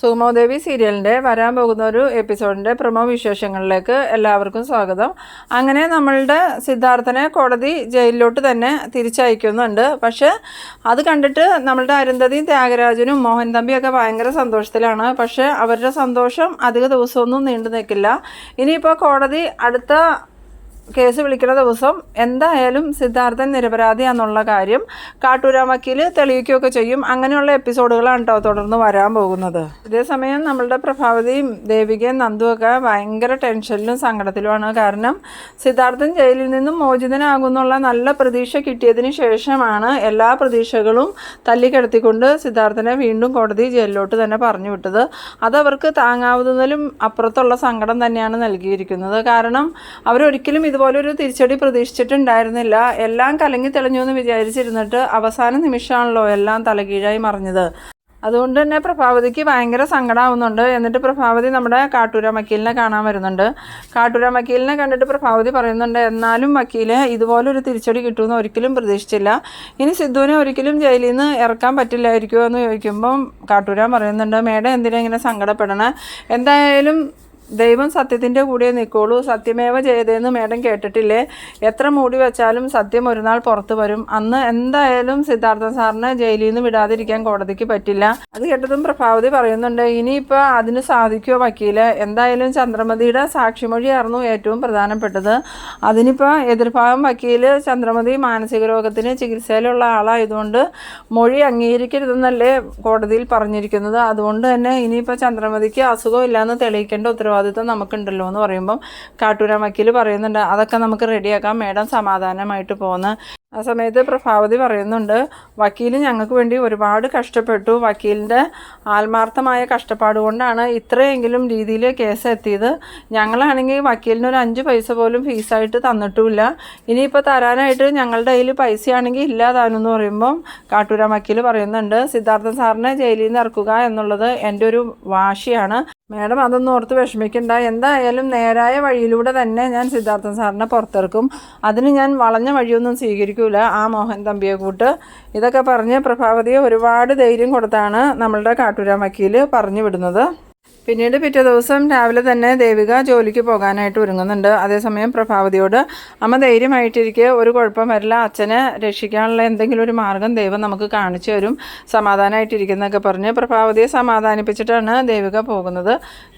സുമോദേവി സീരിയലിന്റെ വരാൻ പോകുന്ന ഒരു എപ്പിസോഡിന്റെ പ്രമോ വിശേഷങ്ങളിലേക്ക് എല്ലാവർക്കും സ്വാഗതം. അങ്ങനെ നമ്മളുടെ സിദ്ധാർത്ഥനെ കോടതി ജയിലിലോട്ട് തന്നെ തിരിച്ചയക്കുന്നുണ്ട്. പക്ഷേ അത് കണ്ടിട്ട് നമ്മളുടെ അരുന്ധതിയും ത്യാഗരാജനും മോഹൻ തമ്പിയൊക്കെ ഭയങ്കര സന്തോഷത്തിലാണ്. പക്ഷേ അവരുടെ സന്തോഷം അധിക ദിവസമൊന്നും നീണ്ടു നിൽക്കില്ല. ഇനിയിപ്പോൾ കോടതി അടുത്ത കേസ് വിളിക്കുന്ന ദിവസം എന്തായാലും സിദ്ധാർത്ഥൻ നിരപരാധിയാണെന്നുള്ള കാര്യം കാട്ടൂരാ വക്കീൽ തെളിയിക്കുകയൊക്കെ ചെയ്യും. അങ്ങനെയുള്ള എപ്പിസോഡുകളാണ് കേട്ടോ തുടർന്ന് വരാൻ പോകുന്നത്. ഇതേസമയം നമ്മളുടെ പ്രഭാവതിയും ദേവികയും നന്ദുവൊക്കെ ഭയങ്കര ടെൻഷനിലും സങ്കടത്തിലുമാണ്. കാരണം സിദ്ധാർത്ഥൻ ജയിലിൽ നിന്നും മോചിതനാകുന്നുള്ള നല്ല പ്രതീക്ഷ കിട്ടിയതിന് ശേഷമാണ് എല്ലാ പ്രതീക്ഷകളും തല്ലിക്കിടത്തിക്കൊണ്ട് സിദ്ധാർത്ഥനെ വീണ്ടും കോടതി ജയിലിലോട്ട് തന്നെ പറഞ്ഞു വിട്ടത്. അതവർക്ക് താങ്ങാവുന്നതിലും അപ്പുറത്തുള്ള സങ്കടം തന്നെയാണ് നൽകിയിരിക്കുന്നത്. കാരണം അവരൊരിക്കലും ഇതുപോലൊരു തിരിച്ചടി പ്രതീക്ഷിച്ചിട്ടുണ്ടായിരുന്നില്ല. എല്ലാം കലങ്ങി തെളിഞ്ഞു എന്ന് വിചാരിച്ചിരുന്നിട്ട് അവസാന നിമിഷമാണല്ലോ എല്ലാം തലകീഴായി മറിഞ്ഞത്. അതുകൊണ്ട് തന്നെ പ്രഭാവതിക്ക് ഭയങ്കര സങ്കടമാവുന്നുണ്ട് എന്നിട്ട് പ്രഭാവതി നമ്മുടെ കാട്ടൂര വക്കീലിനെ കാണാൻ വരുന്നുണ്ട്. കാട്ടൂര വക്കീലിനെ കണ്ടിട്ട് പ്രഭാവതി പറയുന്നുണ്ട് എന്നാലും വക്കീൽ ഇതുപോലൊരു തിരിച്ചടി കിട്ടുമെന്ന് ഒരിക്കലും പ്രതീക്ഷിച്ചില്ല. ഇനി സിദ്ധുവിനെ ഒരിക്കലും ജയിലിൽ നിന്ന് ഇറക്കാൻ പറ്റില്ലായിരിക്കുമോ? എന്ന് ചോദിക്കുമ്പം കാട്ടൂരാൻ പറയുന്നുണ്ട് മേഡം എന്തിനാ ഇങ്ങനെ സങ്കടപ്പെടണേ? എന്തായാലും ദൈവം സത്യത്തിന്റെ കൂടെ നിൽക്കോളൂ സത്യമേവ ചെയ്തതെന്ന് മേഡം കേട്ടിട്ടില്ലേ? എത്ര മൂടി വെച്ചാലും സത്യം ഒരു നാൾ പുറത്തു വരും. അന്ന് എന്തായാലും സിദ്ധാർത്ഥ സാറിനെ ജയിലിൽ നിന്ന് വിടാതിരിക്കാൻ കോടതിക്ക് പറ്റില്ല. അത് കേട്ടതും പ്രഭാവതി പറയുന്നുണ്ട് ഇനിയിപ്പോൾ അതിന് സാധിക്കുമോ വക്കീൽ? എന്തായാലും ചന്ദ്രമതിയുടെ സാക്ഷിമൊഴിയായിരുന്നു ഏറ്റവും പ്രധാനപ്പെട്ടത്. അതിനിപ്പോൾ എതിർഭാഗം വക്കീൽ ചന്ദ്രമതി മാനസിക രോഗത്തിന് ചികിത്സയിലുള്ള ആളായതുകൊണ്ട് മൊഴി അംഗീകരിക്കരുതെന്നല്ലേ കോടതിയിൽ പറഞ്ഞിരിക്കുന്നത്. അതുകൊണ്ട് തന്നെ ഇനിയിപ്പോൾ ചന്ദ്രമതിക്ക് അസുഖമില്ലാന്ന് തെളിയിക്കേണ്ട ഉത്തരവാദിത്വം നമുക്കുണ്ടല്ലോ എന്ന് പറയുമ്പം കാട്ടൂര വക്കീൽ പറയുന്നുണ്ട്. അതൊക്കെ നമുക്ക് റെഡിയാക്കാം. മേഡം സമാധാനമായിട്ട് പോകുന്ന ആ സമയത്ത് പ്രഭാവതി പറയുന്നുണ്ട് വക്കീൽ ഞങ്ങൾക്ക് വേണ്ടി ഒരുപാട് കഷ്ടപ്പെട്ടു. വക്കീലിന്റെ ആത്മാർത്ഥമായ കഷ്ടപ്പാട് കൊണ്ടാണ് ഇത്രയെങ്കിലും രീതിയിൽ കേസ് എത്തിയത്. ഞങ്ങളാണെങ്കിൽ വക്കീലിന് ഒരു അഞ്ച് പൈസ പോലും ഫീസായിട്ട് തന്നിട്ടുമില്ല. ഇനിയിപ്പോൾ തരാനായിട്ട് ഞങ്ങളുടെ കയ്യിൽ പൈസയാണെങ്കിൽ ഇല്ലാതാനെന്ന് പറയുമ്പം കാട്ടൂരാ വക്കീൽ പറയുന്നുണ്ട് സിദ്ധാർത്ഥൻ സാറിനെ ജയിലിൽ നിന്ന് ഇറക്കുക എന്നുള്ളത് എന്റെ ഒരു വാശിയാണ്. മാഡം അതൊന്നും ഓർത്ത് വിഷമിക്കണ്ട. എന്തായാലും നേരായ വഴിയിലൂടെ തന്നെ ഞാൻ സിദ്ധാർത്ഥൻ സാറിനെ പുറത്തിറക്കും. അതിന് ഞാൻ വളഞ്ഞ വഴിയൊന്നും സ്വീകരിക്കൂല. ആ മോഹൻ തമ്പിയെ കൂട്ട്. ഇതൊക്കെ പറഞ്ഞ് പ്രഭാവതിയെ ഒരുപാട് ധൈര്യം കൊടുത്താണ് നമ്മളുടെ കാട്ടൂരാ പറഞ്ഞു വിടുന്നത്. പിന്നീട് പിറ്റേ ദിവസം രാവിലെ തന്നെ ദേവിക ജോലിക്ക് പോകാനായിട്ട് ഒരുങ്ങുന്നുണ്ട്. അതേസമയം പ്രഭാവതിയോട് അമ്മ ധൈര്യമായിട്ടിരിക്കെ. ഒരു കുഴപ്പം വരില്ല. അച്ഛനെ രക്ഷിക്കാനുള്ള എന്തെങ്കിലും ഒരു മാർഗം ദൈവം നമുക്ക് കാണിച്ചു തരും. സമാധാനമായിട്ടിരിക്കുന്നൊക്കെ പറഞ്ഞ് പ്രഭാവതിയെ സമാധാനിപ്പിച്ചിട്ടാണ് ദേവിക പോകുന്നത്.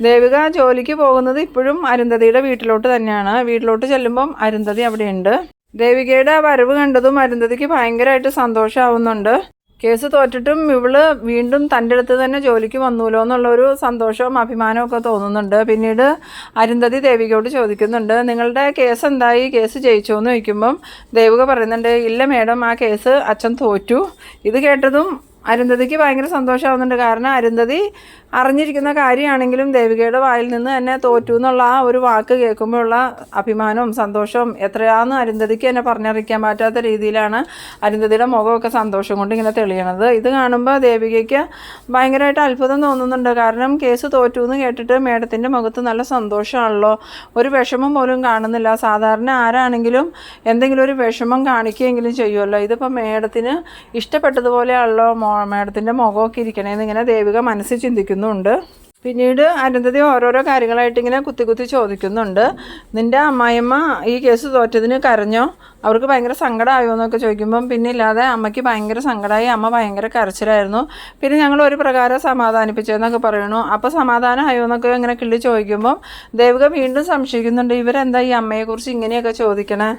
ദേവിക ജോലിക്ക് പോകുന്നത് ഇപ്പോഴും അരുന്ധതിയുടെ വീട്ടിലോട്ട് തന്നെയാണ്. വീട്ടിലോട്ട് ചെല്ലുമ്പം അരുന്ധതി അവിടെയുണ്ട്. ദേവികയുടെ വരവ് കണ്ടതും അരുന്ധതിക്ക് ഭയങ്കരമായിട്ട് സന്തോഷമാവുന്നുണ്ട്. കേസ് തോറ്റിട്ടും ഇവൾ വീണ്ടും തന്റെ അടുത്ത് തന്നെ ജോലിക്ക് വന്നൂലോ എന്നുള്ളൊരു സന്തോഷവും അഭിമാനവും ഒക്കെ തോന്നുന്നുണ്ട്. പിന്നീട് അരുന്ധതി ദേവികയോട് ചോദിക്കുന്നുണ്ട് നിങ്ങളുടെ കേസ് എന്തായി? കേസ് ജയിച്ചോ? എന്ന് ചോദിക്കുമ്പം ദേവിക പറയുന്നുണ്ട് ഇല്ല മേഡം ആ കേസ് അച്ഛൻ തോറ്റു. ഇത് കേട്ടതും അരുന്ധതിക്ക് ഭയങ്കര സന്തോഷമാവുന്നുണ്ട്. കാരണം അരുന്ധതി അറിഞ്ഞിരിക്കുന്ന കാര്യമാണെങ്കിലും ദേവികയുടെ വായിൽ നിന്ന് തന്നെ തോറ്റു എന്നുള്ള ആ ഒരു വാക്ക് കേൾക്കുമ്പോഴുള്ള അഭിമാനവും സന്തോഷവും എത്രയാണെന്ന് അരുന്ധതിക്ക് തന്നെ പറഞ്ഞറിയിക്കാൻ പറ്റാത്ത രീതിയിലാണ് അരുന്ധതിയുടെ മുഖമൊക്കെ സന്തോഷം കൊണ്ട് ഇങ്ങനെ തെളിയണത്. ഇത് കാണുമ്പോൾ ദേവികയ്ക്ക് ഭയങ്കരമായിട്ട് അത്ഭുതം തോന്നുന്നുണ്ട്. കാരണം കേസ് തോറ്റു എന്ന് കേട്ടിട്ട് മേഡത്തിന്റെ മുഖത്ത് നല്ല സന്തോഷമാണല്ലോ. ഒരു വിഷമം പോലും കാണുന്നില്ല. സാധാരണ ആരാണെങ്കിലും എന്തെങ്കിലും ഒരു വിഷമം കാണിക്കുകയെങ്കിലും ചെയ്യുമല്ലോ. ഇതിപ്പോൾ മേഡത്തിന് ഇഷ്ടപ്പെട്ടതുപോലെയാണല്ലോ. മേഡത്തിന്റെ മുഖമൊക്കെ ഇരിക്കണേന്ന് ഇങ്ങനെ ദേവിക മനസ്സിൽ ചിന്തിക്കുന്നുണ്ട്. പിന്നീട് അരുന്ധതി ഓരോരോ കാര്യങ്ങളായിട്ട് ഇങ്ങനെ കുത്തി കുത്തി ചോദിക്കുന്നുണ്ട്. നിന്റെ അമ്മായിയമ്മ ഈ കേസ് തോറ്റതിന് കരഞ്ഞോ? അവർക്ക് ഭയങ്കര സങ്കടമായോ എന്നൊക്കെ ചോദിക്കുമ്പം പിന്നെ ഇല്ലാതെ അമ്മയ്ക്ക് ഭയങ്കര സങ്കടമായി അമ്മ ഭയങ്കര കരച്ചിലായിരുന്നു. പിന്നെ ഞങ്ങൾ ഒരു പ്രകാരം സമാധാനിപ്പിച്ചെന്നൊക്കെ പറയണു അപ്പോൾ സമാധാനമായോ എന്നൊക്കെ ഇങ്ങനെ കിള്ളി ചോദിക്കുമ്പം ദേവിക വീണ്ടും സംശയിക്കുന്നുണ്ട്. ഇവരെന്താ ഈ അമ്മയെക്കുറിച്ച് ഇങ്ങനെയൊക്കെ ചോദിക്കണേ?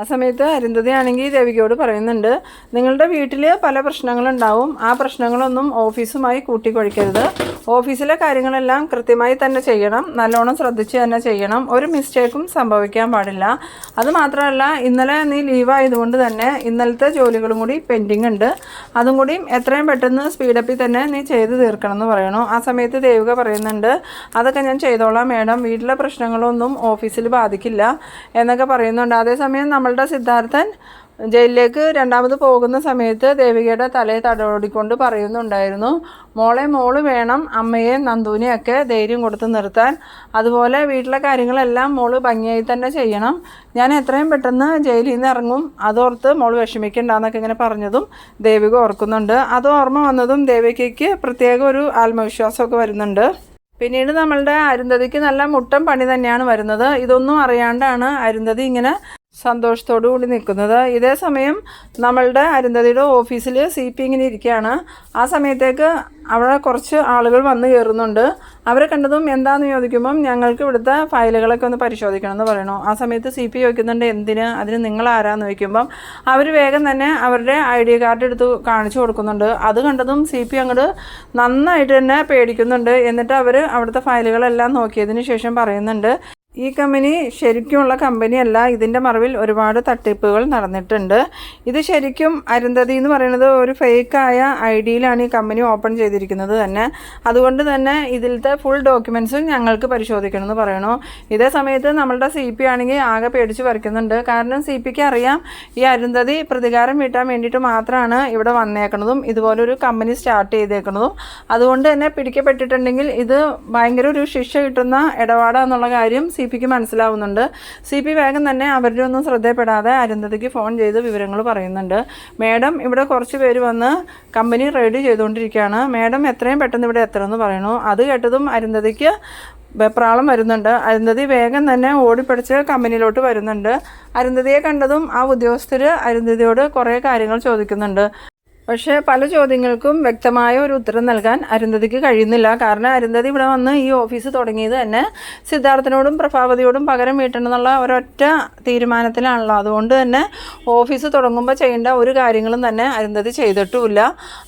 ആ സമയത്ത് അരുന്ധതി ആണെങ്കിൽ ദേവികയോട് പറയുന്നുണ്ട് നിങ്ങളുടെ വീട്ടിൽ പല പ്രശ്നങ്ങളുണ്ടാവും. ആ പ്രശ്നങ്ങളൊന്നും ഓഫീസുമായി കൂട്ടിക്കൊഴിക്കരുത്. ഓഫീസിലെ കാര്യങ്ങളെല്ലാം കൃത്യമായി തന്നെ ചെയ്യണം. നല്ലോണം ശ്രദ്ധിച്ച് തന്നെ ചെയ്യണം. ഒരു മിസ്റ്റേക്കും സംഭവിക്കാൻ പാടില്ല. അത് മാത്രമല്ല ഇന്നലെ നീ ലീവായതുകൊണ്ട് തന്നെ ഇന്നലത്തെ ജോലികളും കൂടി പെൻഡിങ് ഉണ്ട്. അതും കൂടി എത്രയും പെട്ടെന്ന് സ്പീഡപ്പിൽ തന്നെ നീ ചെയ്ത് തീർക്കണം എന്ന് പറയണു. ആ സമയത്ത് ദേവിക പറയുന്നുണ്ട് അതൊക്കെ ഞാൻ ചെയ്തോളാം മേഡം. വീട്ടിലെ പ്രശ്നങ്ങളൊന്നും ഓഫീസിൽ ബാധിക്കില്ല. എന്നൊക്കെ പറയുന്നുണ്ട്. അതേസമയം നമ്മളുടെ സിദ്ധാർത്ഥൻ ജയിലിലേക്ക് രണ്ടാമത് പോകുന്ന സമയത്ത് ദേവികയുടെ തലയെ തടവടിക്കൊണ്ട് പറയുന്നുണ്ടായിരുന്നു മോളെ മോൾ വേണം അമ്മയെ നന്ദുവിനെയൊക്കെ ധൈര്യം കൊടുത്ത് നിർത്താൻ. അതുപോലെ വീട്ടിലെ കാര്യങ്ങളെല്ലാം മോൾ ഭംഗിയായി തന്നെ ചെയ്യണം. ഞാൻ എത്രയും പെട്ടെന്ന് ജയിലിൽ നിന്ന് ഇറങ്ങും. അതോർത്ത് മോൾ വിഷമിക്കണ്ടെന്നൊക്കെ ഇങ്ങനെ പറഞ്ഞതും ദേവിക ഓർക്കുന്നുണ്ട്. അത് ഓർമ്മ വന്നതും ദേവികയ്ക്ക് പ്രത്യേക ഒരു ആത്മവിശ്വാസമൊക്കെ വരുന്നുണ്ട്. പിന്നീട് നമ്മളുടെ അരുന്ധതിക്ക് നല്ല മുട്ടം പണി തന്നെയാണ് വരുന്നത്. ഇതൊന്നും അറിയാണ്ടാണ് അരുന്ധതി ഇങ്ങനെ സന്തോഷത്തോടു കൂടി നിൽക്കുന്നത്. ഇതേ സമയം നമ്മളുടെ അരുന്ധതിയുടെ ഓഫീസിൽ സി പി ഇങ്ങനെ ഇരിക്കുകയാണ്. ആ സമയത്തേക്ക് അവിടെ കുറച്ച് ആളുകൾ വന്നു കയറുന്നുണ്ട്. അവരെ കണ്ടതും എന്താണെന്ന് ചോദിക്കുമ്പം ഞങ്ങൾക്ക് ഇവിടുത്തെ ഫയലുകളൊക്കെ ഒന്ന് പരിശോധിക്കണം എന്ന് പറയണു ആ സമയത്ത് സി പി ചോദിക്കുന്നുണ്ട് എന്തിന്? അതിന് നിങ്ങൾ ആരാന്ന്? ചോദിക്കുമ്പം അവർ വേഗം തന്നെ അവരുടെ ഐ ഡി കാർഡ് എടുത്ത് കാണിച്ചു കൊടുക്കുന്നുണ്ട്. അത് കണ്ടതും സി പി അങ്ങോട്ട് നന്നായിട്ട് തന്നെ പേടിക്കുന്നുണ്ട്. എന്നിട്ട് അവർ അവിടുത്തെ ഫയലുകളെല്ലാം നോക്കിയതിന് ശേഷം പറയുന്നുണ്ട് ഈ കമ്പനി ശരിക്കുമുള്ള കമ്പനിയല്ല. ഇതിന്റെ മറവിൽ ഒരുപാട് തട്ടിപ്പുകൾ നടന്നിട്ടുണ്ട്. ഇത് ശരിക്കും അരുന്ധതി എന്ന് പറയുന്നത് ഒരു ഫേക്കായ ഐ ഡിയിലാണ് ഈ കമ്പനി ഓപ്പൺ ചെയ്തിരിക്കുന്നത് തന്നെ. അതുകൊണ്ട് തന്നെ ഇതിലത്തെ ഫുൾ ഡോക്യുമെന്റ്സും ഞങ്ങൾക്ക് പരിശോധിക്കണം എന്ന് പറയണു. ഇതേ സമയത്ത് നമ്മളുടെ സി പി ആണെങ്കിൽ ആകെ പേടിച്ച് പറിക്കുന്നുണ്ട് കാരണം സി പിക്ക് അറിയാം ഈ അരുന്ധതി പ്രതികാരം വീട്ടാൻ വേണ്ടിയിട്ട് മാത്രമാണ് ഇവിടെ വന്നേക്കുന്നതും ഇതുപോലൊരു കമ്പനി സ്റ്റാർട്ട് ചെയ്തേക്കുന്നതും അതുകൊണ്ട് തന്നെ പിടിക്കപ്പെട്ടിട്ടുണ്ടെങ്കിൽ ഇത് ഭയങ്കര ഒരു ശിക്ഷ കിട്ടുന്ന ഇടപാടാന്നുള്ള കാര്യം സി പിക്ക് മനസ്സിലാവുന്നുണ്ട്. സി പി വേഗം തന്നെ അവരുടെ ഒന്നും ശ്രദ്ധയപ്പെടാതെ അരുന്ധതിക്ക് ഫോൺ ചെയ്ത് വിവരങ്ങൾ പറയുന്നുണ്ട്. മേഡം ഇവിടെ കുറച്ച് പേര് വന്ന് കമ്പനി റെയ്ഡ് ചെയ്തുകൊണ്ടിരിക്കുകയാണ്. മേഡം എത്രയും പെട്ടെന്ന് ഇവിടെ എത്തണമെന്ന് പറയണു അത് കേട്ടതും അരുന്ധതിക്ക് വെപ്രാളം വരുന്നുണ്ട്. അരുന്ധതി വേഗം തന്നെ ഓടിപ്പിടിച്ച് കമ്പനിയിലോട്ട് വരുന്നുണ്ട്. അരുന്ധതിയെ കണ്ടതും ആ ഉദ്യോഗസ്ഥർ അരുന്ധതിയോട് കുറേ കാര്യങ്ങൾ ചോദിക്കുന്നുണ്ട്. പക്ഷേ പല ചോദ്യങ്ങൾക്കും വ്യക്തമായ ഒരു ഉത്തരം നൽകാൻ അരുന്ധതിക്ക് കഴിയുന്നില്ല. കാരണം അരുന്ധതി ഇവിടെ വന്ന് ഈ ഓഫീസ് തുടങ്ങിയത് തന്നെ സിദ്ധാർത്ഥനോടും പ്രഭാവതിയോടും പകരം വീട്ടണമെന്നുള്ള ഒരൊറ്റ തീരുമാനത്തിലാണല്ലോ. അതുകൊണ്ട് തന്നെ ഓഫീസ് തുടങ്ങുമ്പോൾ ചെയ്യേണ്ട ഒരു കാര്യങ്ങളും തന്നെ അരുന്ധതി ചെയ്തിട്ടുമില്ല.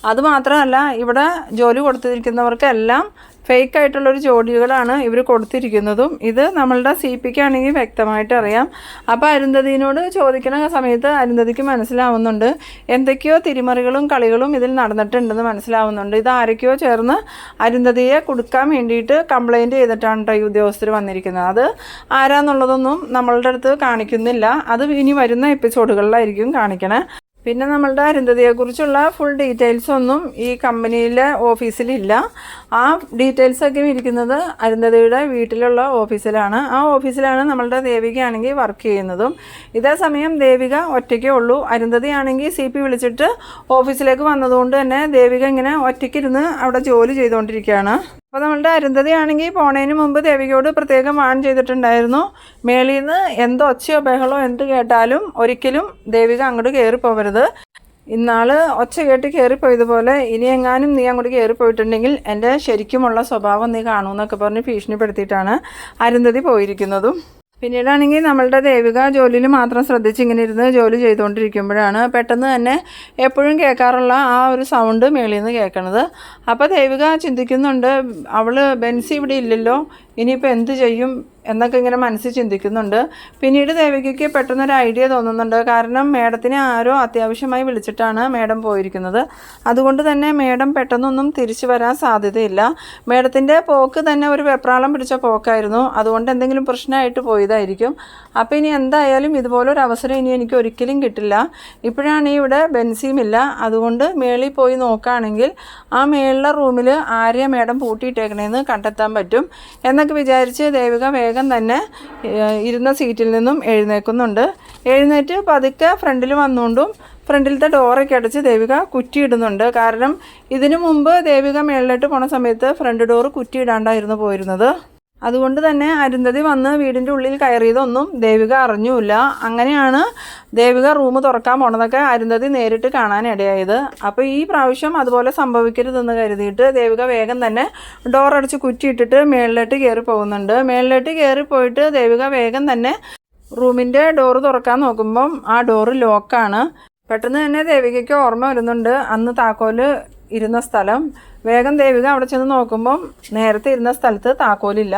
അതുമാത്രമല്ല ഇവിടെ ജോലി കൊടുത്തിരിക്കുന്നവർക്കെല്ലാം ഫേക്ക് ആയിട്ടുള്ളൊരു ജോഡികളാണ് ഇവർ കൊടുത്തിരിക്കുന്നതും. ഇത് നമ്മളുടെ സി പിക്ക് ആണെങ്കിൽ വ്യക്തമായിട്ട് അറിയാം അപ്പോൾ അരുന്ധതിനോട് ചോദിക്കുന്ന സമയത്ത് അരുന്ധതിക്ക് മനസ്സിലാവുന്നുണ്ട്. എന്തൊക്കെയോ തിരിമറികളും കളികളും ഇതിൽ നടന്നിട്ടുണ്ടെന്ന് മനസ്സിലാവുന്നുണ്ട്. ഇത് ആരൊക്കെയോ ചേർന്ന് അരുന്ധതിയെ കൊടുക്കാൻ വേണ്ടിയിട്ട് കംപ്ലൈന്റ് ചെയ്തിട്ടാണ് ഈ ഉദ്യോഗസ്ഥർ വന്നിരിക്കുന്നത്. അത് ആരാന്നുള്ളതൊന്നും നമ്മളുടെ അടുത്ത് കാണിക്കുന്നില്ല. അത് ഇനി വരുന്ന എപ്പിസോഡുകളിലായിരിക്കും കാണിക്കണേ. പിന്നെ നമ്മളുടെ അരുന്ധതിയെക്കുറിച്ചുള്ള ഫുൾ ഡീറ്റെയിൽസ് ഒന്നും ഈ കമ്പനിയിലെ ഓഫീസിലില്ല ആ ഡീറ്റെയിൽസ് ഒക്കെ ഇരിക്കുന്നത് അരുന്ധതിയുടെ വീട്ടിലുള്ള ഓഫീസിലാണ് ആ ഓഫീസിലാണ് നമ്മളുടെ ദേവികയാണെങ്കിൽ വർക്ക് ചെയ്യുന്നതും. ഇതേ സമയം ദേവിക ഒറ്റയ്ക്കേ ഉള്ളൂ. അരുന്ധതി ആണെങ്കിൽ സി പി വിളിച്ചിട്ട് ഓഫീസിലേക്ക് വന്നതുകൊണ്ട് തന്നെ ദേവിക ഇങ്ങനെ ഒറ്റയ്ക്കിരുന്ന് അവിടെ ജോലി ചെയ്തുകൊണ്ടിരിക്കുകയാണ്. അപ്പോൾ നമ്മളുടെ അരുന്ധതിയാണെങ്കിൽ പോണേന് മുമ്പ് ദേവികയോട് പ്രത്യേകം വാൺ ചെയ്തിട്ടുണ്ടായിരുന്നു. മേളിൽ നിന്ന് എന്തോ ഒച്ചയോ ബഹളോ എന്ത് കേട്ടാലും ഒരിക്കലും ദേവിക അങ്ങോട്ട് കയറി പോകരുത് ഇന്നാൾ ഒച്ച കേട്ട് കയറിപ്പോയതുപോലെ ഇനി എങ്ങാനും നീ അങ്ങോട്ട് കയറിപ്പോയിട്ടുണ്ടെങ്കിൽ എന്റെ ശരിക്കുമുള്ള സ്വഭാവം നീ കാണുമെന്നൊക്കെ പറഞ്ഞ് ഭീഷണിപ്പെടുത്തിയിട്ടാണ് അരുന്ധതി പോയിരിക്കുന്നതും. പിന്നീടാണെങ്കിൽ നമ്മളുടെ ദേവിക ജോലിയിൽ മാത്രം ശ്രദ്ധിച്ച് ഇങ്ങനെ ഇരുന്ന് ജോലി ചെയ്തുകൊണ്ടിരിക്കുമ്പോഴാണ് പെട്ടെന്ന് തന്നെ എപ്പോഴും കേൾക്കാറുള്ള ആ ഒരു സൗണ്ട് മേളിൽ നിന്ന് കേൾക്കണത്. അപ്പോൾ ദേവിക ചിന്തിക്കുന്നുണ്ട് അവൾ ബെൻസി ഇവിടെ ഇല്ലല്ലോ ഇനിയിപ്പോൾ എന്ത് ചെയ്യും എന്നൊക്കെ ഇങ്ങനെ മനസ്സിൽ ചിന്തിക്കുന്നുണ്ട്. പിന്നീട് ദേവികയ്ക്ക് പെട്ടെന്നൊരു ഐഡിയ തോന്നുന്നുണ്ട്. കാരണം മേഡത്തിനെ ആരോ അത്യാവശ്യമായി വിളിച്ചിട്ടാണ് മേഡം പോയിരിക്കുന്നത്. അതുകൊണ്ട് തന്നെ മേഡം പെട്ടെന്നൊന്നും തിരിച്ചു വരാൻ സാധ്യതയില്ല. മേഡത്തിന്റെ പോക്ക് തന്നെ ഒരു വെപ്രാളം പിടിച്ച പോക്കായിരുന്നു. അതുകൊണ്ട് എന്തെങ്കിലും പ്രശ്നമായിട്ട് പോയതായിരിക്കും. അപ്പോൾ ഇനി എന്തായാലും ഇതുപോലൊരു അവസരം ഇനി എനിക്ക് ഒരിക്കലും കിട്ടില്ല. ഇപ്പോഴാണ് ഇവിടെ ബെൻസിയുമില്ല. അതുകൊണ്ട് മേളിൽ പോയി നോക്കുകയാണെങ്കിൽ ആ മേളിലെ റൂമിൽ ആരെയാണ് മേഡം പൂട്ടിയിട്ടേക്കണേന്ന് കണ്ടെത്താൻ പറ്റും. എന്നൊക്കെ വിചാരിച്ച് ദേവിക വേഗം തന്നെ ഇരുന്ന സീറ്റിൽ നിന്നും എഴുന്നേൽക്കുന്നുണ്ട് എഴുന്നേറ്റ് പതുക്കെ ഫ്രണ്ടിൽ വന്നുകൊണ്ടും ഫ്രണ്ടിലത്തെ ഡോറൊക്കെ അടച്ച് ദേവിക കുറ്റിയിടുന്നുണ്ട്. കാരണം ഇതിനു മുമ്പ് ദേവിക മേളിലോട്ട് പോണ സമയത്ത് ഫ്രണ്ട് ഡോറ് കുറ്റിയിടാണ്ടായിരുന്നു പോയിരുന്നത്. അതുകൊണ്ട് തന്നെ അരുന്ധതി വന്ന് വീടിന്റെ ഉള്ളിൽ കയറിയതൊന്നും ദേവിക അറിഞ്ഞുമില്ല. അങ്ങനെയാണ് ദേവിക റൂം തുറക്കാൻ പോണതൊക്കെ അരുന്ധതി നേരിട്ട് കാണാനിടയായത്. അപ്പോൾ ഈ പ്രാവശ്യം അതുപോലെ സംഭവിക്കരുതെന്ന് കരുതിയിട്ട് ദേവിക വേഗം തന്നെ ഡോർ അടച്ച് കുറ്റിയിട്ടിട്ട് മേളിലോട്ട് കയറി പോകുന്നുണ്ട്. മേളിലോട്ട് കയറി പോയിട്ട് ദേവിക വേഗം തന്നെ റൂമിന്റെ ഡോറ് തുറക്കാൻ നോക്കുമ്പം ആ ഡോറ് ലോക്കാണ് പെട്ടെന്ന് തന്നെ ദേവികയ്ക്ക് ഓർമ്മ വരുന്നുണ്ട്. അന്ന് താക്കോൽ ഇരുന്ന സ്ഥലം. വേഗം ദേവിക അവിടെ ചെന്ന് നോക്കുമ്പം നേരത്തെ ഇരുന്ന സ്ഥലത്ത് താക്കോലില്ല.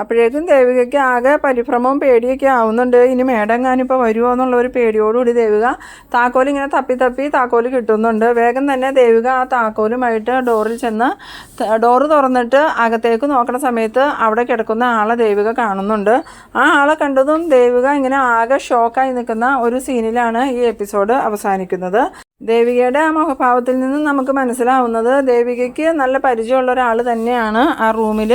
അപ്പോഴേക്കും ദേവികയ്ക്ക് ആകെ പരിഭ്രമവും പേടിയൊക്കെ ആവുന്നുണ്ട്. ഇനി മേഡം ഞാനിപ്പോൾ വരുമോ എന്നുള്ള ഒരു പേടിയോടുകൂടി ദേവിക താക്കോൽ ഇങ്ങനെ തപ്പി തപ്പി താക്കോൽ കിട്ടുന്നുണ്ട്. വേഗം തന്നെ ദേവിക ആ താക്കോലുമായിട്ട് ഡോറിൽ ചെന്ന് ഡോറ് തുറന്നിട്ട് അകത്തേക്ക് നോക്കുന്ന സമയത്ത് അവിടെ കിടക്കുന്ന ആളെ ദേവിക കാണുന്നുണ്ട്. ആ ആളെ കണ്ടതും ദേവിക ഇങ്ങനെ ആകെ ഷോക്കായി നിൽക്കുന്ന ഒരു സീനിലാണ് ഈ എപ്പിസോഡ് അവസാനിക്കുന്നത്. ദേവികയുടെ ആ മുഖഭാവത്തിൽ നിന്ന് നമുക്ക് മനസ്സിലാവുന്നത് ദേവികയ്ക്ക് നല്ല പരിചയമുള്ള ഒരാൾ തന്നെയാണ് ആ റൂമിൽ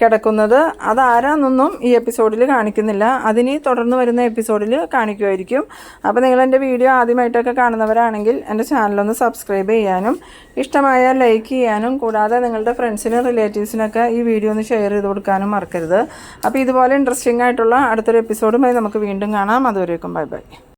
കിടക്കുന്നത്. അതാരാന്നൊന്നും ഈ എപ്പിസോഡിൽ കാണിക്കുന്നില്ല. അതിനി തുടർന്ന് വരുന്ന എപ്പിസോഡിൽ കാണിക്കുമായിരിക്കും. അപ്പോൾ നിങ്ങൾ എന്റെ വീഡിയോ ആദ്യമായിട്ടൊക്കെ കാണുന്നവരാണെങ്കിൽ എന്റെ ചാനലൊന്ന് സബ്സ്ക്രൈബ് ചെയ്യാനും ഇഷ്ടമായാൽ ലൈക്ക് ചെയ്യാനും കൂടാതെ നിങ്ങളുടെ ഫ്രണ്ട്സിനും റിലേറ്റീവ്സിനൊക്കെ ഈ വീഡിയോ ഒന്ന് ഷെയർ ചെയ്ത് കൊടുക്കാനും മറക്കരുത്. അപ്പോൾ ഇതുപോലെ ഇൻട്രസ്റ്റിംഗ് ആയിട്ടുള്ള അടുത്തൊരു എപ്പിസോഡുമായി നമുക്ക് വീണ്ടും കാണാം. അതുവരേക്കും ബൈ ബൈ.